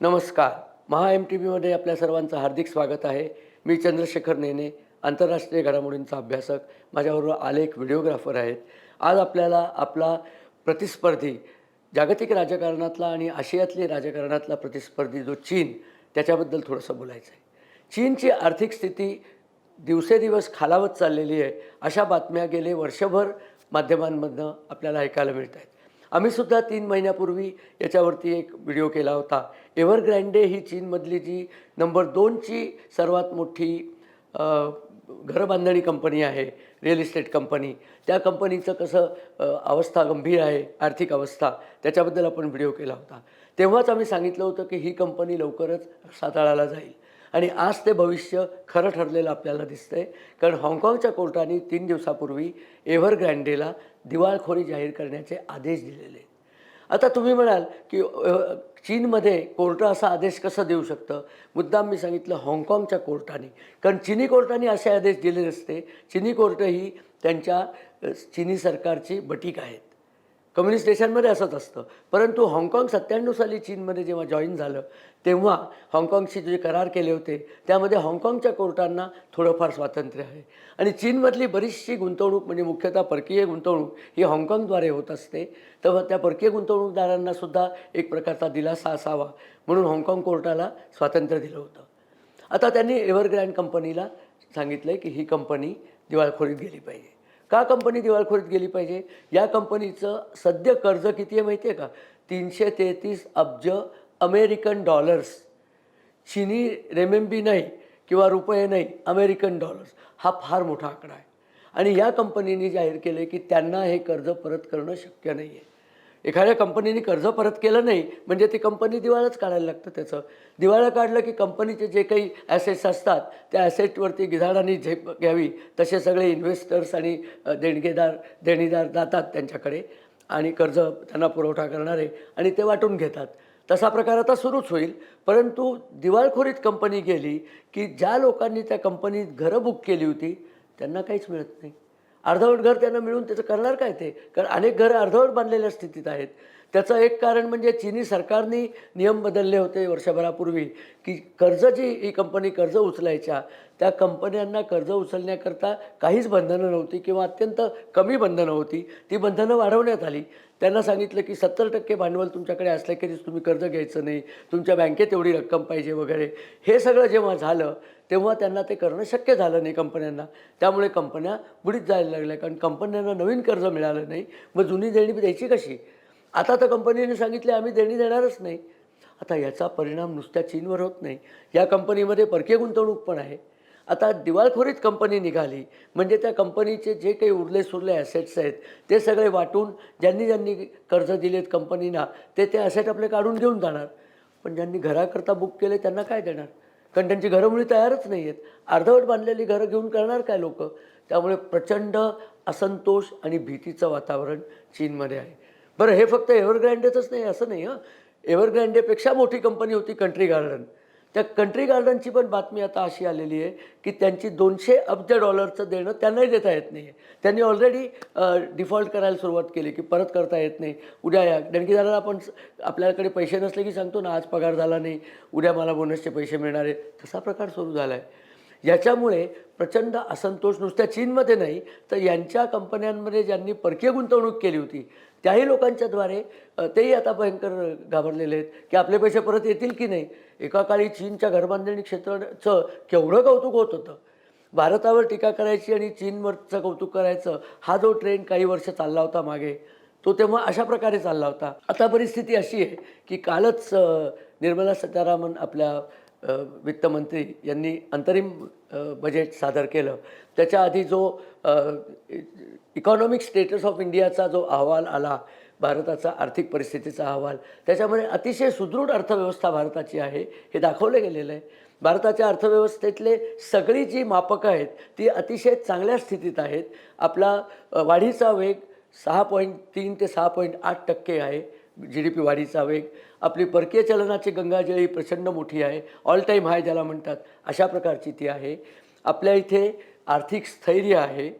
नमस्कार. महा M T व्हीमध्ये आपल्या सर्वांचं हार्दिक स्वागत आहे. मी चंद्रशेखर नेने आंतरराष्ट्रीय घडामोडींचा अभ्यासक. माझ्याबरोबर आलेख व्हिडिओग्राफर आहेत. आज आपल्याला आपला प्रतिस्पर्धी जागतिक राजकारणातला आणि आशियातली राजकारणातला प्रतिस्पर्धी जो चीन त्याच्याबद्दल थोडंसं बोलायचं आहे चीनची आर्थिक स्थिती दिवसेदिवस खालावत चाललेली आहे अशा बातम्या गेले वर्षभर माध्यमांमधनं आपल्याला ऐकायला मिळत आहेत आम्हीसुद्धा तीन महिन्यापूर्वी याच्यावरती एक व्हिडिओ केला होता. एव्हरग्रँडे ही चीनमधली जी नंबर दोनची सर्वात मोठी घरबांधणी कंपनी आहे रिअल इस्टेट कंपनी त्या कंपनीचं कसं अवस्था गंभीर आहे आर्थिक अवस्था त्याच्याबद्दल आपण व्हिडिओ केला होता. तेव्हाच आम्ही सांगितलं होतं की ही कंपनी लवकरच साताळाला जाईल. आणि आज ते भविष्य खरं ठरलेलं आपल्याला दिसतंय. कारण हाँगकाँगच्या कोर्टाने तीन दिवसापूर्वी एव्हरग्रँडेला दिवाळखोरी जाहीर करण्याचे आदेश दिलेले. आहेत. आता तुम्ही म्हणाल की चीनमध्ये कोर्ट असा आदेश कसं देऊ शकतं? मुद्दाम मी सांगितलं हाँगकाँगच्या कोर्टाने. कारण चिनी कोर्टाने असे आदेश दिले नसते. चिनी कोर्ट ही त्यांच्या चिनी सरकारची बटीक आहेत. कम्युनिस्ट देशांमध्ये असंच असतं. परंतु हाँगकाँग सत्त्याण्णव साली चीनमध्ये जेव्हा जॉईन झालं तेव्हा हाँगकाँगशी जे करार केले होते त्यामध्ये हाँगकाँगच्या कोर्टांना थोडंफार स्वातंत्र्य आहे. आणि चीनमधली बरीचशी गुंतवणूक म्हणजे मुख्यतः परकीय गुंतवणूक ही हाँगकाँगद्वारे होत असते. तेव्हा त्या परकीय गुंतवणूकदारांना सुद्धा एक प्रकारचा दिलासा असावा म्हणून हाँगकाँग कोर्टाला स्वातंत्र्य दिलं होतं. आता त्यांनी एव्हरग्रँड कंपनीला सांगितलं आहे की ही कंपनी दिवाळखोरीत गेली पाहिजे. का कंपनी दिवाळखोरीत गेली पाहिजे? या कंपनीचं सद्य कर्ज किती आहे माहिती आहे का? तीनशे तेहतीस अब्ज अमेरिकन डॉलर्स. चिनी रेमेंबी नाही किंवा रुपये नाही अमेरिकन डॉलर्स. हा फार मोठा आकडा आहे. आणि या कंपनीने जाहीर केले की त्यांना हे कर्ज परत करणं शक्य नाही आहे एखाद्या कंपनीने कर्ज परत केलं नाही म्हणजे ती कंपनी दिवाळाच काढायला लागतं त्याचं. दिवाळं काढलं की कंपनीचे जे काही ॲसेट्स असतात त्या ॲसेटवरती गिधाडांनी झेप घ्यावी. तसे सगळे इन्व्हेस्टर्स आणि देणगेदार देणीदार जातात त्यांच्याकडे आणि कर्ज त्यांना पुरवठा करणारे आणि ते वाटून घेतात. तसा प्रकार आता सुरूच होईल. परंतु दिवाळखोरीत कंपनी गेली की ज्या लोकांनी त्या कंपनीत घरं बुक केली होती त्यांना काहीच मिळत नाही. अर्धवट घर त्यांना मिळून त्याचं करणार काय ते? कारण अनेक घरं अर्धवट बांधलेल्या स्थितीत आहेत. त्याचं एक कारण म्हणजे चिनी सरकारने नियम बदलले होते वर्षभरापूर्वी की कर्ज जी ही कंपनी कर्ज उचलायच्या त्या कंपन्यांना कर्ज उचलण्याकरता काहीच बंधनं नव्हती किंवा अत्यंत कमी बंधनं होती. ती बंधनं वाढवण्यात आली. त्यांना सांगितलं की सत्तर टक्के भांडवल तुमच्याकडे असलं की तुम्ही कर्ज घ्यायचं नाही तुमच्या बँकेत एवढी रक्कम पाहिजे वगैरे. हे सगळं जेव्हा झालं तेव्हा त्यांना ते करणं शक्य झालं नाही कंपन्यांना. त्यामुळे कंपन्या बुडीत जायला लागल्या कारण कंपन्यांना नवीन कर्ज मिळालं नाही. मग जुनी देणी द्यायची कशी? आता तर कंपनीने सांगितले आम्ही देणी देणारच नाही. आता याचा परिणाम नुसत्या चीनवर होत नाही. या कंपनीमध्ये परकीय गुंतवणूक पण आहे. आता दिवाळखोरीत कंपनी निघाली म्हणजे त्या कंपनीचे जे काही उरले सुरले ॲसेट्स आहेत ते सगळे वाटून ज्यांनी ज्यांनी कर्ज दिलेत कंपनीना ते ते ॲसेट आपले काढून घेऊन जाणार. पण ज्यांनी घराकरता बुक केले त्यांना काय देणार? कारण त्यांची घरंमुळी तयारच नाही आहेत अर्धवट बांधलेली घरं घेऊन करणार काय लोक? त्यामुळे प्रचंड असंतोष आणि भीतीचं वातावरण चीनमध्ये आहे. बरं हे फक्त एव्हरग्रँडेचंच नाही असं नाही हं. एव्हरग्रँडेपेक्षा मोठी कंपनी होती कंट्री गार्डन. त्या कंट्री गार्डनची पण बातमी आता अशी आलेली आहे की त्यांची दोनशे अब्ज डॉलरचं देणं त्यांनाही देता येत नाही. आहे त्यांनी ऑलरेडी डिफॉल्ट करायला सुरुवात केली की परत करता येत नाही. उद्या या देणगीदाराला आपण आपल्याकडे पैसे नसले की सांगतो ना आज पगार झाला नाही उद्या मला बोनसचे पैसे मिळणार आहेत तसा प्रकार सुरू झाला आहे याच्यामुळे प्रचंड असंतोष नुसत्या चीनमध्ये नाही तर यांच्या कंपन्यांमध्ये ज्यांनी परकीय गुंतवणूक केली होती त्याही लोकांच्याद्वारे तेही आता भयंकर घाबरलेले आहेत की आपले पैसे परत येतील की नाही? एका काळी चीनच्या घरबांधणी क्षेत्राचं केवढं कौतुक होत होतं. भारतावर टीका करायची आणि चीनवरचं कौतुक करायचं हा जो ट्रेंड काही वर्ष चालला होता मागे तो तेव्हा अशा प्रकारे चालला होता. आता परिस्थिती अशी आहे की कालच निर्मला सीतारामन आपल्या वित्तमंत्री यांनी अंतरिम बजेट सादर केलं. त्याच्या आधी जो इकॉनॉमिक स्टेटस ऑफ इंडियाचा जो अहवाल आला भारताचा आर्थिक परिस्थितीचा अहवाल त्याच्यामध्ये अतिशय सुदृढ अर्थव्यवस्था भारताची आहे हे दाखवलं गेलेलं आहे. भारताच्या अर्थव्यवस्थेतले सगळी जी मापकं आहेत ती अतिशय चांगल्या स्थितीत आहेत. आपला वाढीचा वेग सहा पॉईंट तीन ते सहा पॉईंट आठ टक्के आहे. जी डी पी वाढीचा वेग. आपली परकीय चलनाची गंगाजळी प्रचंड मोठी आहे. ऑल टाईम हाय ज्याला म्हणतात. अशा प्रकारची ती आहे. आपल्या इथे आर्थिक स्थैर्य आहे.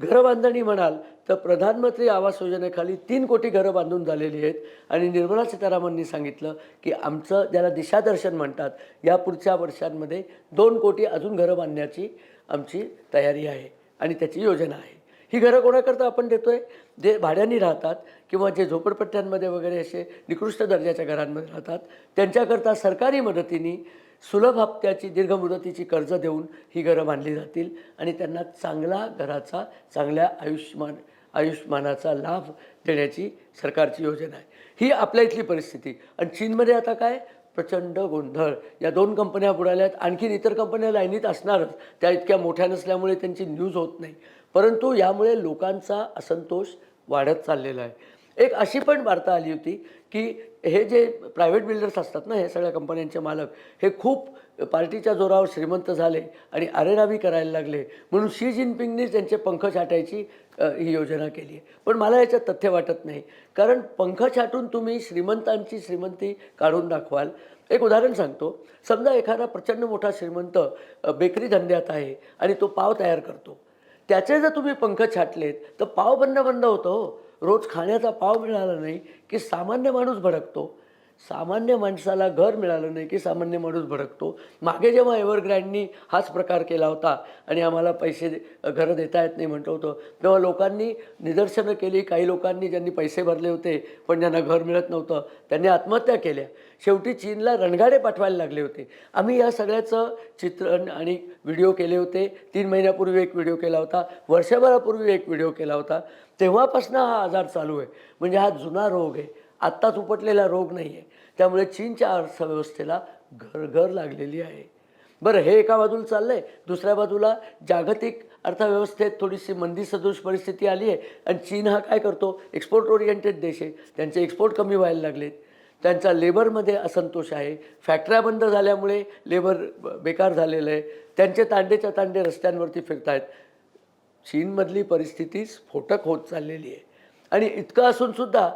घरबांधणी म्हणाल तर प्रधानमंत्री आवास योजनेखाली तीन कोटी घरं बांधून झालेली आहेत. आणि निर्मला सीतारामननी सांगितलं की आमचं ज्याला दिशादर्शन म्हणतात या पुढच्या वर्षांमध्ये दोन कोटी अजून घरं बांधण्याची आमची तयारी आहे. आणि त्याची योजना आहे. ही घरं कोणाकरता आपण देतोय? जे भाड्याने राहतात किंवा जे झोपडपट्ट्यांमध्ये वगैरे असे निकृष्ट दर्जाच्या घरांमध्ये राहतात त्यांच्याकरता सरकारी मदतीने सुलभ हप्त्याची दीर्घ मुदतीची कर्ज देऊन ही घरं बांधली जातील आणि त्यांना चांगला घराचा चांगल्या आयुष्यमान आयुष्यमानाचा लाभ देण्याची सरकारची योजना आहे. ही आपल्या इथली परिस्थिती. आणि चीनमध्ये आता काय? प्रचंड गोंधळ. या दोन कंपन्या बुडाल्या आहेत आणखीन इतर कंपन्या लाईनीत असणारच. त्या इतक्या मोठ्या नसल्यामुळे त्यांची न्यूज होत नाही. परंतु यामुळे लोकांचा असंतोष वाढत चाललेला आहे. एक अशी पण वार्ता आली होती की हे जे प्रायव्हेट बिल्डर्स असतात ना हे सगळ्या कंपन्यांचे मालक हे खूप पार्टीच्या जोरावर श्रीमंत झाले आणि अरेरावी करायला लागले. म्हणून शी जिनपिंगने त्यांचे पंख छाटायची ही योजना केली आहे. पण मला याच्यात तथ्य वाटत नाही. कारण पंख छाटून तुम्ही श्रीमंतांची श्रीमंती काढून दाखवाल. एक उदाहरण सांगतो. समजा एखादा प्रचंड मोठा श्रीमंत बेकरी धंद्यात आहे आणि तो पाव तयार करतो. त्याचे जर तुम्ही पंख छाटलेत तर पाव बंद बंद होतो हो. रोज खाण्याचा पाव मिळाला नाही की सामान्य माणूस भडकतो सामान्य माणसाला घर मिळालं नाही की सामान्य माणूस भडकतो. मागे जेव्हा एव्हरग्रँडनी हाच प्रकार केला होता आणि आम्हाला पैसे घरं देता येत नाही म्हणतो होतं तेव्हा लोकांनी निदर्शनं केली. काही लोकांनी ज्यांनी पैसे भरले होते पण ज्यांना घर मिळत नव्हतं त्यांनी आत्महत्या केल्या. शेवटी चीनला रणगाडे पाठवायला लागले होते. आम्ही या सगळ्याचं चित्रण आणि व्हिडिओ केले होते. तीन महिन्यापूर्वी एक व्हिडिओ केला होता. वर्षभरापूर्वी एक व्हिडिओ केला होता. तेव्हापासून हा आजार चालू आहे. म्हणजे हा जुना रोग आहे. आत्ताच उपटलेला रोग नाही आहे त्यामुळे चीनच्या अर्थव्यवस्थेला घरघर लागलेली आहे. बरं हे एका बाजूला चाललं आहे दुसऱ्या बाजूला जागतिक अर्थव्यवस्थेत थोडीशी मंदी सदृश परिस्थिती आली आहे आणि चीन हा काय करतो? एक्सपोर्ट ओरिएंटेड देश आहे. त्यांचे एक्सपोर्ट कमी व्हायला लागलेत. त्यांचा लेबरमध्ये असंतोष आहे. फॅक्टऱ्या बंद झाल्यामुळे लेबर बेकार झालेलं आहे. त्यांचे तांडेच्या तांडे रस्त्यांवरती फिरत आहेत चीनमधली परिस्थिती स्फोटक होत चाललेली आहे. आणि इतकं असूनसुद्धा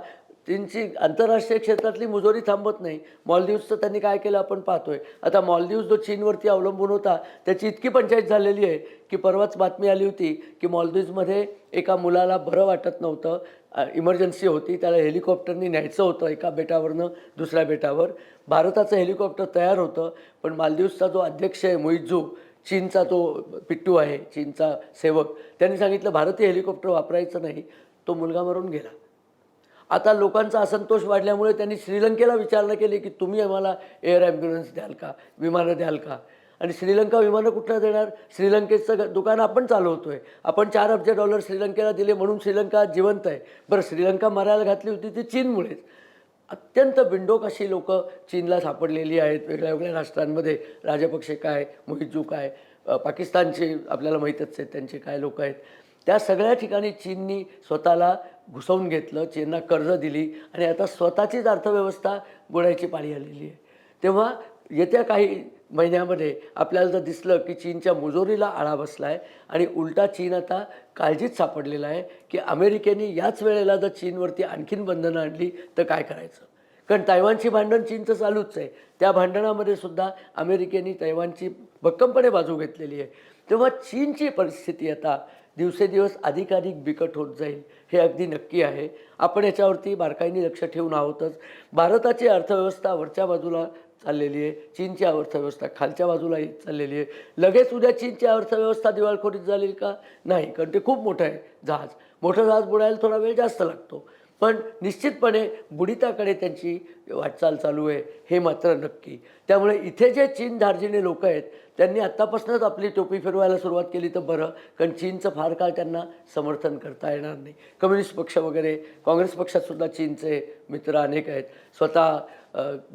त्यांची आंतरराष्ट्रीय क्षेत्रातली मुजोरी थांबत नाही. मॉलदिव्सचं त्यांनी काय केलं आपण पाहतोय. आता मॉलदीव्स जो चीनवरती अवलंबून होता त्याची इतकी पंचायत झालेली आहे की परवाच बातमी आली होती की मॉलदीव्समध्ये एका मुलाला बरं वाटत नव्हतं. इमर्जन्सी होती त्याला हेलिकॉप्टरनी न्यायचं होतं एका बेटावरनं दुसऱ्या बेटावर. भारताचं हेलिकॉप्टर तयार होतं पण मालदीवचा जो अध्यक्ष आहे मोहिजू चीनचा जो पिट्टू आहे चीनचा सेवक त्यांनी सांगितलं भारतीय हेलिकॉप्टर वापरायचं नाही तो मुलगा मरून गेला. आता लोकांचा असंतोष वाढल्यामुळे त्यांनी श्रीलंकेला विचारणा केली की तुम्ही आम्हाला एअर ॲम्ब्युलन्स द्याल का? विमानं द्याल का? आणि श्रीलंका विमानं कुठलं देणार? श्रीलंकेचं दुकान आपण चालवतो आहे आपण चार अब्ज डॉलर श्रीलंकेला दिले म्हणून श्रीलंका जिवंत आहे. बरं श्रीलंका मरायला घातली होती ती चीनमुळेच. अत्यंत बिंडोक अशी लोकं चीनला सापडलेली आहेत. वेगळ्या वेगळ्या राष्ट्रांमध्ये राजपक्षे काय मोहितजू काय पाकिस्तानचे आपल्याला माहीतच आहेत त्यांचे काय लोक आहेत. त्या सगळ्या ठिकाणी चीननी स्वतःला घुसवून घेतलं चीनला कर्ज दिली आणि आता स्वतःचीच अर्थव्यवस्था बुडायची पाळी आलेली आहे. तेव्हा येत्या काही महिन्यामध्ये आपल्याला जर दिसलं की चीनच्या मुजोरीला आळा बसला आहे आणि उलटा चीन आता काळजीत सापडलेला आहे की अमेरिकेने याच वेळेला जर चीनवरती आणखीन बंधनं आणली तर काय करायचं? कारण तैवानची भांडण चीनचं चालूच आहे. त्या भांडणामध्ये सुद्धा अमेरिकेने तैवानची भक्कमपणे बाजू घेतलेली आहे. तेव्हा चीनची परिस्थिती आता दिवसेदिवस अधिकाधिक बिकट होत जाईल. हे अगदी नक्की आहे. आपण याच्यावरती बारकाईने लक्ष ठेवून आहोतच. भारताची अर्थव्यवस्था वरच्या बाजूला चाललेली आहे. चीनची अर्थव्यवस्था खालच्या बाजूला चाललेली आहे. लगेच उद्या चीनची अर्थव्यवस्था दिवाळखोरीत झाली का? नाही कारण ते खूप मोठं आहे. जहाज. मोठं जहाज बुडायला थोडा वेळ जास्त लागतो. पण निश्चितपणे बुडिताकडे त्यांची वाटचाल चालू आहे. हे मात्र नक्की. त्यामुळे इथे जे चीन धार्जिणे लोक आहेत त्यांनी आत्तापासूनच आपली टोपी फिरवायला सुरुवात केली तर बरं. कारण चीनचं फार काळ त्यांना समर्थन करता येणार नाही. कम्युनिस्ट पक्ष वगैरे काँग्रेस पक्षात सुद्धा चीनचे मित्र अनेक आहेत. स्वतः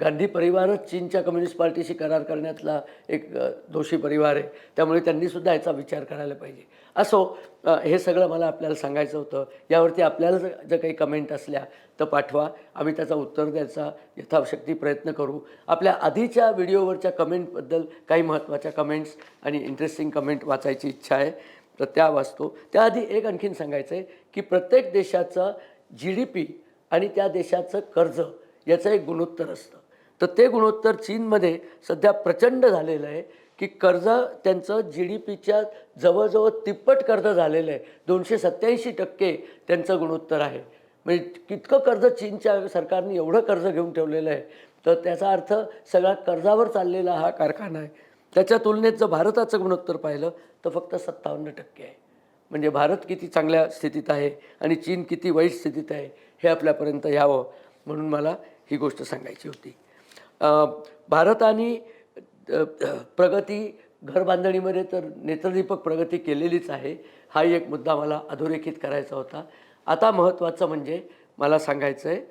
गांधी परिवारच चीनच्या कम्युनिस्ट पार्टीशी करार करण्यातला एक दोषी परिवार आहे. त्यामुळे त्यांनीसुद्धा याचा विचार करायला पाहिजे. असो हे सगळं मला आपल्याला सांगायचं होतं. यावरती आपल्याला जर जर काही कमेंट असल्या तर पाठवा. आम्ही त्याचा उत्तर द्यायचा यथाशक्ती प्रयत्न करू. आपल्या आधीच्या व्हिडिओवरच्या कमेंटबद्दल काही महत्त्वाच्या कमेंट्स आणि इंटरेस्टिंग कमेंट वाचायची इच्छा आहे तर त्या वाचतो. त्याआधी एक आणखीन सांगायचं आहे की प्रत्येक देशाचं जी डी पी आणि त्या देशाचं कर्ज याचं एक गुणोत्तर असतं. तर ते गुणोत्तर चीनमध्ये सध्या प्रचंड झालेलं आहे की कर्ज त्यांचं जी डी पीच्या जवळजवळ तिप्पट कर्ज झालेलं आहे. दोनशे सत्याऐंशी टक्के त्यांचं गुणोत्तर आहे. म्हणजे कितकं कर्ज चीनच्या सरकारने एवढं कर्ज घेऊन ठेवलेलं आहे. तर त्याचा अर्थ सगळा कर्जावर चाललेला हा कारखाना आहे. त्याच्या तुलनेत जर भारताचं गुणोत्तर पाहिलं तर फक्त सत्तावन्न टक्के आहे. म्हणजे भारत किती चांगल्या स्थितीत आहे आणि चीन किती वाईट स्थितीत आहे हे आपल्यापर्यंत यावं म्हणून मला ही गोष्ट सांगायची होती. भारताने भारत आणि प्रगती घर बांधणीमध्ये तर नेत्रदीपक प्रगती केलेलीच आहे. हा एक मुद्दा मला अधोरेखित करायचा होता. आता महत्त्वाचं म्हणजे मला सांगायचं आहे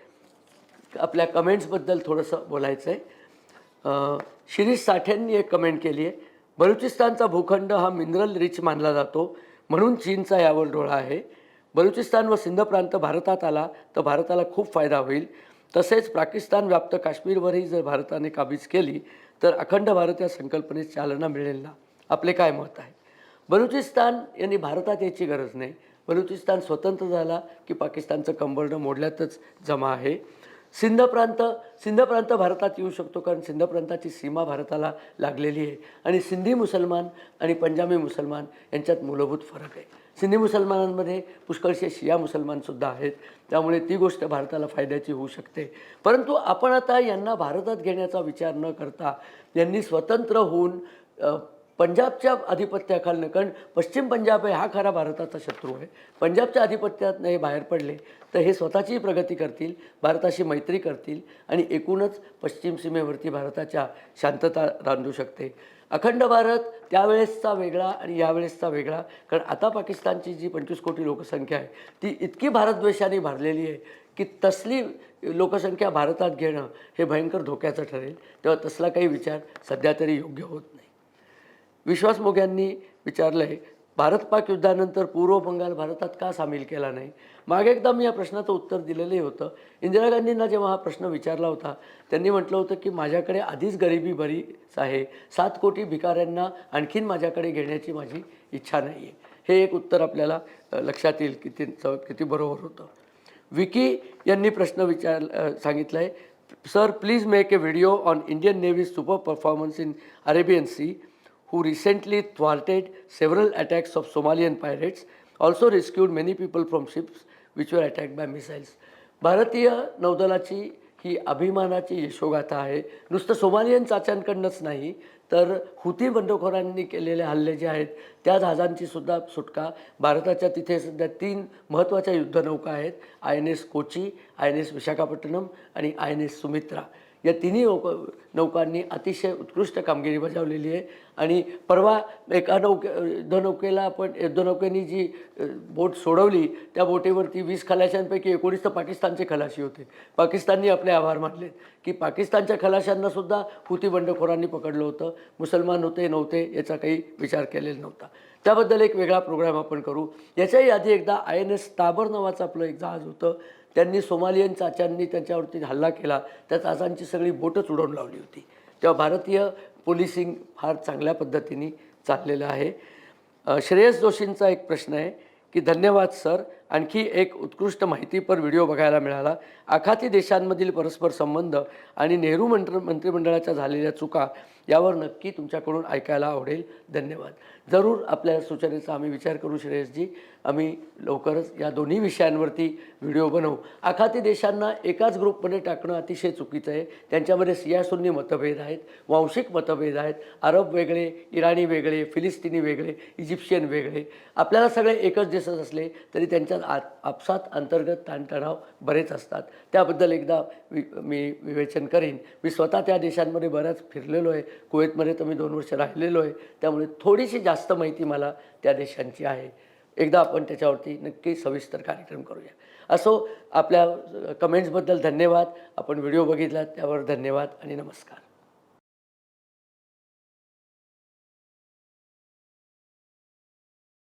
आपल्या कमेंट्सबद्दल थोडंसं बोलायचं आहे शिरीष साठ्यांनी एक कमेंट केली आहे बलुचिस्तानचा भूखंड हा मिनरल रिच मानला जातो म्हणून चीनचा यावर डोळा आहे. बलुचिस्तान व सिंध प्रांत भारतात आला तर भारताला खूप फायदा होईल. तसेच पाकिस्तान व्याप्त काश्मीरवरही जर भारताने काबीज केली तर अखंड भारत या संकल्पनेस चालना मिळेल ना आपले काय मत आहे? बलुचिस्तान यांनी भारतात यायची गरज नाही. बलुचिस्तान स्वतंत्र झाला की पाकिस्तानचं कंबरडं मोडल्यातच जमा आहे. सिंध प्रांत सिंध प्रांत भारतात येऊ शकतो कारण सिंध प्रांताची सीमा भारताला लागलेली आहे. आणि सिंधी मुसलमान आणि पंजाबी मुसलमान यांच्यात मूलभूत फरक आहे. सिंधी मुसलमानांमध्ये पुष्कळसे शिया मुसलमानसुद्धा आहेत. त्यामुळे ती गोष्ट भारताला फायद्याची होऊ शकते. परंतु आपण आता यांना भारतात घेण्याचा विचार न करता यांनी स्वतंत्र होऊन पंजाबच्या आधिपत्याखालनं कारण पश्चिम पंजाब आहे हा खरा भारताचा शत्रू आहे. पंजाबच्या अधिपत्यात हे बाहेर पडले तर हे स्वतःची प्रगती करतील भारताशी मैत्री करतील आणि एकूणच पश्चिम सीमेवरती भारताच्या शांतता रांधू शकते. अखंड भारत त्यावेळेसचा वेगळा आणि यावेळेसचा वेगळा. कारण आता पाकिस्तानची जी पंचवीस कोटी लोकसंख्या आहे ती इतकी भारतद्वेषाने भरलेली आहे की तसली लोकसंख्या भारतात घेणं हे भयंकर धोक्याचं ठरेल. तेव्हा तसला काही विचार सध्या तरी योग्य होत नाही. विश्वास मोघ्यांनी विचारलं आहे भारत पाक युद्धानंतर पूर्व बंगाल भारतात का सामील केला नाही? मागे एकदा मी या प्रश्नाचं उत्तर दिलेलंही होतं. इंदिरा गांधींना जेव्हा हा प्रश्न विचारला होता त्यांनी म्हटलं होतं की माझ्याकडे आधीच गरिबी बरीच आहे. सात कोटी भिकाऱ्यांना आणखीन माझ्याकडे घेण्याची माझी इच्छा नाही आहे हे एक उत्तर आपल्याला लक्षात येईल किती किती बरोबर होतं. विकी यांनी प्रश्न विचार सांगितला आहे sir please make a video on Indian navy super performance in Arabian sea. Who recently thwarted several attacks of Somalian pirates, also rescued many people from ships which were attacked by missiles. भारतीय नौदलाची ही अभिमानाची यशोगाथा आहे. नुसतं Somalian चाच्यांकडनंच नाही तर हुती बंडखोरांनी केलेले हल्ले जे आहेत त्या जहाजांची सुद्धा सुटका. भारताच्या तिथे सध्या तीन महत्त्वाच्या युद्धनौका आहेत I N S Kochi I N S Visakhapatnam आणि आय एन एस सुमित्रा. या तिन्ही नौक नौकांनी अतिशय उत्कृष्ट कामगिरी बजावलेली आहे. आणि परवा एका नौके युद्धनौकेला आपण युद्धनौकेनी जी बोट सोडवली त्या बोटीवरती वीस खलाशांपैकी एकोणीस तर पाकिस्तानचे खलाशी होते. पाकिस्ताननी आपले आभार मानले की पाकिस्तानच्या खलाशांना सुद्धा हुती बंडखोरांनी पकडलं होतं. मुसलमान होते नव्हते याचा काही विचार केलेला नव्हता. त्याबद्दल एक वेगळा प्रोग्राम आपण करू. याच्याही आधी एकदा आय एन एस ताबर नावाचं आपलं एक जहाज होतं. त्यांनी सोमालियन चाच्यांनी त्यांच्यावरती हल्ला केला. त्या चाचांची सगळी बोटच उडवून लावली होती. तेव्हा भारतीय पोलिसिंग फार चांगल्या पद्धतीने चाललेलं आहे. श्रेयस जोशींचा एक प्रश्न आहे की धन्यवाद सर. आणखी एक उत्कृष्ट माहितीपर व्हिडिओ बघायला मिळाला. आखाती देशांमधील परस्पर संबंध आणि नेहरू मंत्र मंत्रिमंडळाच्या झालेल्या चुका यावर नक्की तुमच्याकडून ऐकायला आवडेल. धन्यवाद. जरूर आपल्या सूचनेचा आम्ही विचार करू श्रेयसजी. आम्ही लवकरच या दोन्ही विषयांवरती व्हिडिओ बनवू. आखाती देशांना एकाच ग्रुपमध्ये टाकणं अतिशय चुकीचं आहे. त्यांच्यामध्ये सियासुन्नी मतभेद आहेत वांशिक मतभेद आहेत अरब वेगळे इराणी वेगळे फिलिस्तिनी वेगळे इजिप्शियन वेगळे. आपल्याला सगळे एकच दिसत असले तरी त्यांच्या आत आपसात अंतर्गत ताणतणाव बरेच असतात. त्याबद्दल एकदा वि मी विवेचन करीन. मी स्वतः त्या देशांमध्ये बऱ्याच फिरलेलो आहे. कुवेतमध्ये तर मी दोन वर्ष राहिलेलो आहे. त्यामुळे थोडीशी जास्त माहिती मला त्या देशांची आहे. एकदा आपण त्याच्यावरती नक्की सविस्तर कार्यक्रम करूया. असो आपल्या कमेंट्सबद्दल धन्यवाद. आपण व्हिडिओ बघितला त्यावर धन्यवाद आणि नमस्कार.